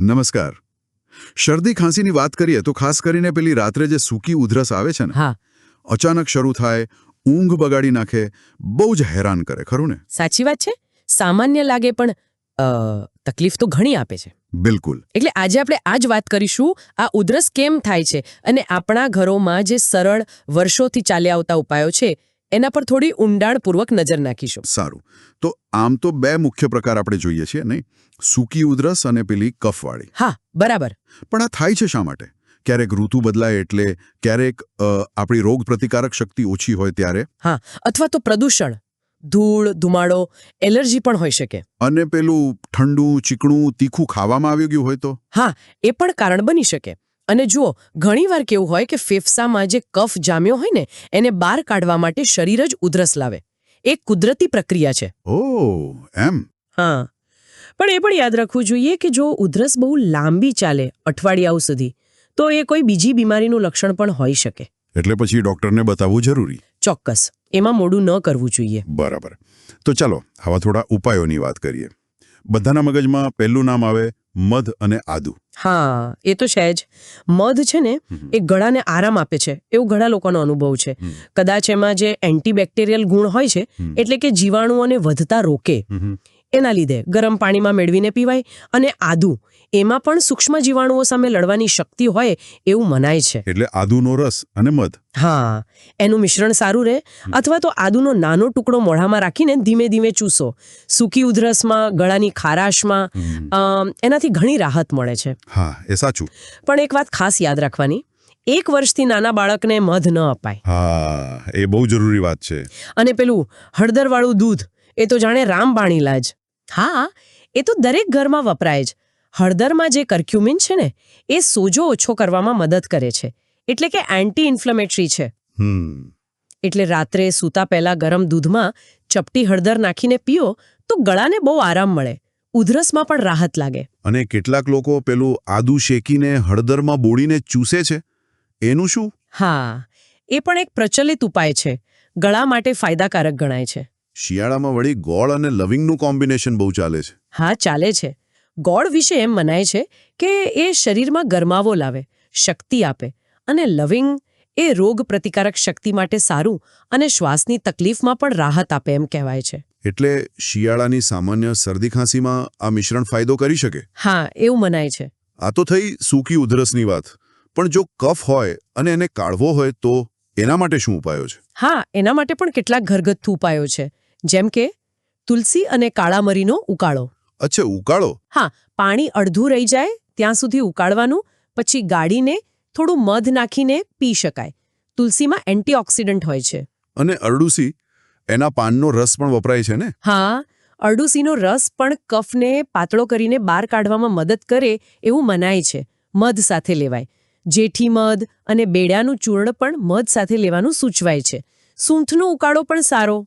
નમસ્કાર. શરદી ખાંસીની વાત કરીએ તો ખાસ કરીને પેલી રાત્રે જે સૂકી ઉધરસ આવે છે ને હા. અચાનક શરૂ થાય ઊંઘ બગાડી નાખે બહુ જ હેરાન કરે ખરું ને? સાચી વાત છે. સામાન્ય લાગે પણ તકલીફ તો ઘણી આપે છે. બિલકુલ. એટલે આજે આપણે આ જ વાત કરીશું આ ઉધરસ કેમ થાય છે? અને આપણા ઘરોમાં જે સરળ વર્ષોથી ચાલ્યા આવતા ઉપાયો છે એના પર થોડી ઊંડાણપૂર્વક નજર નાખીશું. સારું. તો આમ તો બે મુખ્ય પ્રકાર આપણે જોઈએ છીએ નહીં? સૂકી ઉધરસ અને પેલી કફવાળી. હા બરાબર. પણ આ થાય છે શા માટે? ક્યારેક ઋતુ બદલાય એટલે ક્યારેક આપણી રોગ પ્રતિકારક શક્તિ ઓછી હોય ત્યારે? હા અથવા તો પ્રદૂષણ ધૂળ ધુમાડો એલર્જી પણ હોઈ શકે. અને પેલું ઠંડુ ચીકણું તીખું ખાવામાં આવી ગયું હોય તો? હા એ પણ કારણ બની શકે. અને જુઓ ઘણીવાર કેવું હોય કે ફેફસામાં જે કફ જામ્યો હોય ને એને બહાર કાઢવા માટે શરીર જ ઉધરસ લાવે. એ કુદરતી પ્રક્રિયા છે. ઓ એમ? હા. પણ એ પણ યાદ રાખવું જોઈએ કે જો ઉધરસ બહુ લાંબી ચાલે અઠવાડિયાઓ સુધી તો એ કોઈ બીજી બીમારીનું લક્ષણ પણ હોઈ શકે. એટલે પછી ડોક્ટરને બતાવવું જરૂરી? ચોક્કસ. એમાં મોડું ન કરવું જોઈએ. બરાબર. તો ચાલો આવા થોડા ઉપાયોની વાત કરીએ. બધાના મગજમાં પહેલું નામ આવે મધ અને આદુ. હા એ તો છે જ. મધ છે ને એ ગળાને આરામ આપે છે. એવું ઘણા લોકોનો અનુભવ છે. કદાચ એમાં જે એન્ટીબેક્ટેરિયલ ગુણ હોય છે એટલે કે જીવાણુઓને વધતા રોકે. એના લીધે ગરમ પાણીમાં મેળવીને પીવાય અને આદુ એમાં પણ સૂક્ષ્મ જીવાણુઓ સામે લડવાની શક્તિ હોય એવું મનાય છે. એટલે આદુનો રસ અને મધ. હા એનું મિશ્રણ સારું રહે અથવા તો આદુનો નાનો ટુકડો મોઢામાં રાખીને ધીમે ધીમે ચૂસો. સૂકી ઉધરસમાં ગળાની ખારાશમાં એનાથી ઘણી રાહત મળે છે. હા એ સાચું. પણ એક વાત ખાસ યાદ રાખવાની એક વર્ષથી નાના બાળકને મધ ન અપાય. હા એ બહુ જરૂરી વાત છે. અને પેલું હળદરવાળું દૂધ એ તો જાણે રામબાણ ઇલાજ હા એ તો દરેક ઘરમાં વપરાય જ. હળદરમાં જે કર્ક્યુમિન છે ને એ સોજો ઓછો કરવામાં મદદ કરે છે. એટલે કે એન્ટી ઇન્ફ્લેમેટરી છે. હમ. એટલે રાત્રે સૂતા પહેલા ગરમ દૂધમાં ચપટી હળદર નાખીને પીઓ તો ગળાને બહુ આરામ મળે. ઉધરસમાં પણ રાહત લાગે. અને કેટલાક લોકો પેલું આદુ શેકીને હળદરમાં બોળીને ચૂસે છે? એનું શું? હા એ પણ એક પ્રચલિત ઉપાય છે. ગળા માટે ફાયદાકારક ગણાય છે. શિયાળામાં વળી ગોળ અને લવિંગનું કોમ્બિનેશન બહુ ચાલે છે. હા ચાલે છે. ગોળ વિશે એમ મનાય છે કે એ શરીરમાં ગરમાવો લાવે શક્તિ આપે અને લવિંગ એ રોગ પ્રતિકારક શક્તિ માટે સારું અને શ્વાસની તકલીફમાં પણ રાહત આપે એમ કહેવાય છે. એટલે શિયાળાની સામાન્ય શરદી ખાંસીમાં આ મિશ્રણ ફાયદો કરી શકે? હા એવું મનાય છે. આ તો થઈ સૂકી ઉધરસની વાત. પણ જો કફ હોય અને એને કાઢવો હોય તો એના માટે શું ઉપાયો છે? હા એના માટે પણ કેટલાક ઘરગથ્થુ ઉપાયો છે. જેમ કે તુલસી અને કાળા મરીનો ઉકાળો. અચ્છા ઉકાળો? હા પાણી અડધું રહી જાય ત્યાં સુધી ઉકાળવાનું પછી ગાળીને થોડું મધ નાખીને પી શકાય. તુલસીમાં એન્ટીઓક્સિડન્ટ હોય છે. અને અરડુસી એના પાનનો રસ પણ વપરાય છે ને? હા અરડુસીનો રસ પણ કફને પાતળો કરીને બહાર કાઢવામાં મદદ કરે એવું મનાય છે મધ સાથે લેવાય. જેઠી મધ અને બેડાનું ચૂર્ણ પણ મધ સાથે લેવાનું સૂચવાય છે. સૂંઠનો ઉકાળો પણ સારો.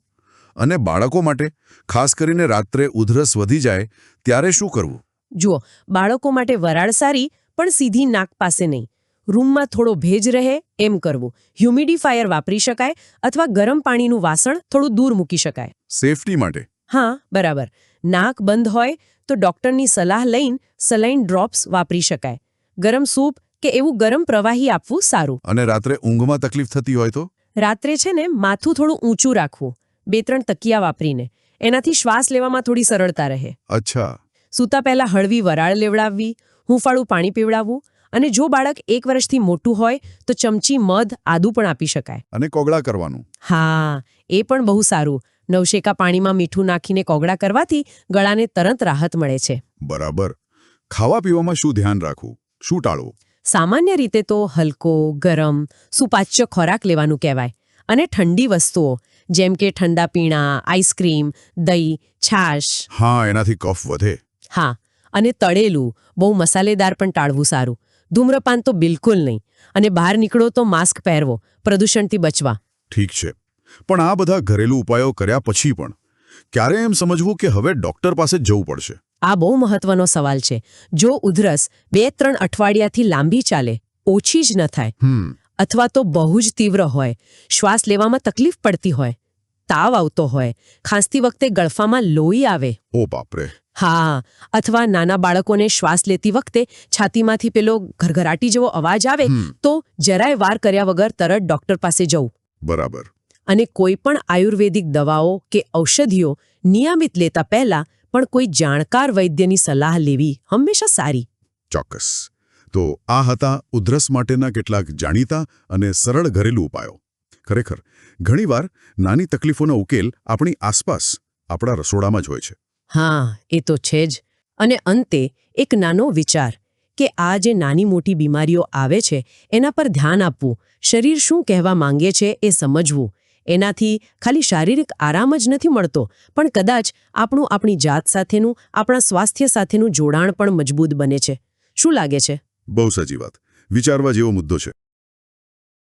અને બાળકો માટે ખાસ કરીને રાત્રે ઉધરસ વધી જાય ત્યારે શું કરવું? જુઓ બાળકો માટે વરાળ સારી પણ સીધી નાક પાસે નહીં. રૂમમાં થોડો ભેજ રહે એમ કરવું. હ્યુમિડિફાયર વાપરી શકાય અથવા ગરમ પાણીનું વાસણ થોડું દૂર મૂકી શકાય. સેફટી માટે. હા બરાબર. નાક બંધ હોય તો ડોક્ટરની સલાહ લઈને સલાઇન ડ્રોપ્સ વાપરી શકાય. ગરમ સૂપ કે એવું ગરમ પ્રવાહી આપવું સારું. અને રાત્રે ઊંઘમાં તકલીફ થતી હોય તો? રાત્રે છે ને માથું થોડું ઊંચું રાખવું. બે ત્રણ તકિયા વાપરીને. એનાથી શ્વાસ લેવામાં થોડી સરળતા રહે. અચ્છા. સૂતા પહેલા હળવી વરાળ લેવડાવવી હુંફાળું પાણી પીવડાવવું અને જો બાળક એક વર્ષથી મોટું હોય તો ચમચી મધ આદુ પણ આપી શકાય. અને કોગળા કરવાનું. હા એ પણ બહુ સારું. નવશેકા પાણીમાં મીઠું નાખીને કોગળા કરવાથી ગળાને તરત રાહત મળે છે. બરાબર. ખાવા પીવામાં શું ધ્યાન રાખવું? શું ટાળવું? સામાન્ય રીતે તો હલકો ગરમ સુપાચ્ય ખોરાક લેવાનું કહેવાય. અને ઠંડી વસ્તુઓ જેમ કે ઠંડા પીણા આઈસ્ક્રીમ દહીં છાશ. હા એનાથી કફ વધે. હા અને તળેલું બહુ મસાલેદાર પણ ટાળવું સારું. ધૂમ્રપાન તો બિલકુલ નહીં. અને બહાર નીકળો તો માસ્ક પહેરવો પ્રદૂષણથી બચવા. ઠીક છે. પણ આ બધા ઘરેલું ઉપાયો કર્યા પછી પણ. ક્યારે એમ સમજવું કે હવે ડોક્ટર પાસે જવું પડશે? આ બહુ મહત્વનો સવાલ છે. જો ઉધરસ બે ત્રણ અઠવાડિયાથી લાંબી ચાલે ઓછી જ ન થાય. અથવા તો બહુ જ તીવ્ર હોય શ્વાસ લેવામાં તકલીફ પડતી હોય તાવ આવતો હોય ખાંસતી વખતે ગળફામાં લોહી આવે. ઓ બાપરે. હા અથવા નાના બાળકોને શ્વાસ લેતી વખતે છાતીમાંથી પેલો ઘરઘરાટી જેવો અવાજ આવે તો જરાય વાર કર્યા વગર તરત ડોક્ટર પાસે જવું. બરાબર. અને કોઈ પણ આયુર્વેદિક દવાઓ કે ઔષધિઓ નિયમિત લેતા પહેલા પણ કોઈ જાણકાર વૈદ્યની સલાહ લેવી હંમેશા સારી. ચોક્કસ. તો આ હતા ઉધરસ માટેના કેટલાક જાણીતા અને સરળ ઘરેલું ઉપાયો. ખરેખર, ઘણીવાર નાની તકલીફોનો ઉકેલ આપણી આસપાસ આપણા રસોડામાં જ હોય છે. હા, એ તો છે જ. અને અંતે એક નાનો વિચાર કે આ જે નાની મોટી બીમારીઓ આવે છે, એના પર ધ્યાન આપવું, શરીર શું કહેવા માંગે છે એ સમજવું. એનાથી ખાલી શારીરિક આરામ જ નથી મળતો, પણ કદાચ આપણું આપણી જાત સાથેનું, આપણા સ્વાસ્થ્ય સાથેનું જોડાણ પણ મજબૂત બને છે. શું લાગે છે? બહુ સાચી વાત. વિચારવા જેવો મુદ્દો છે.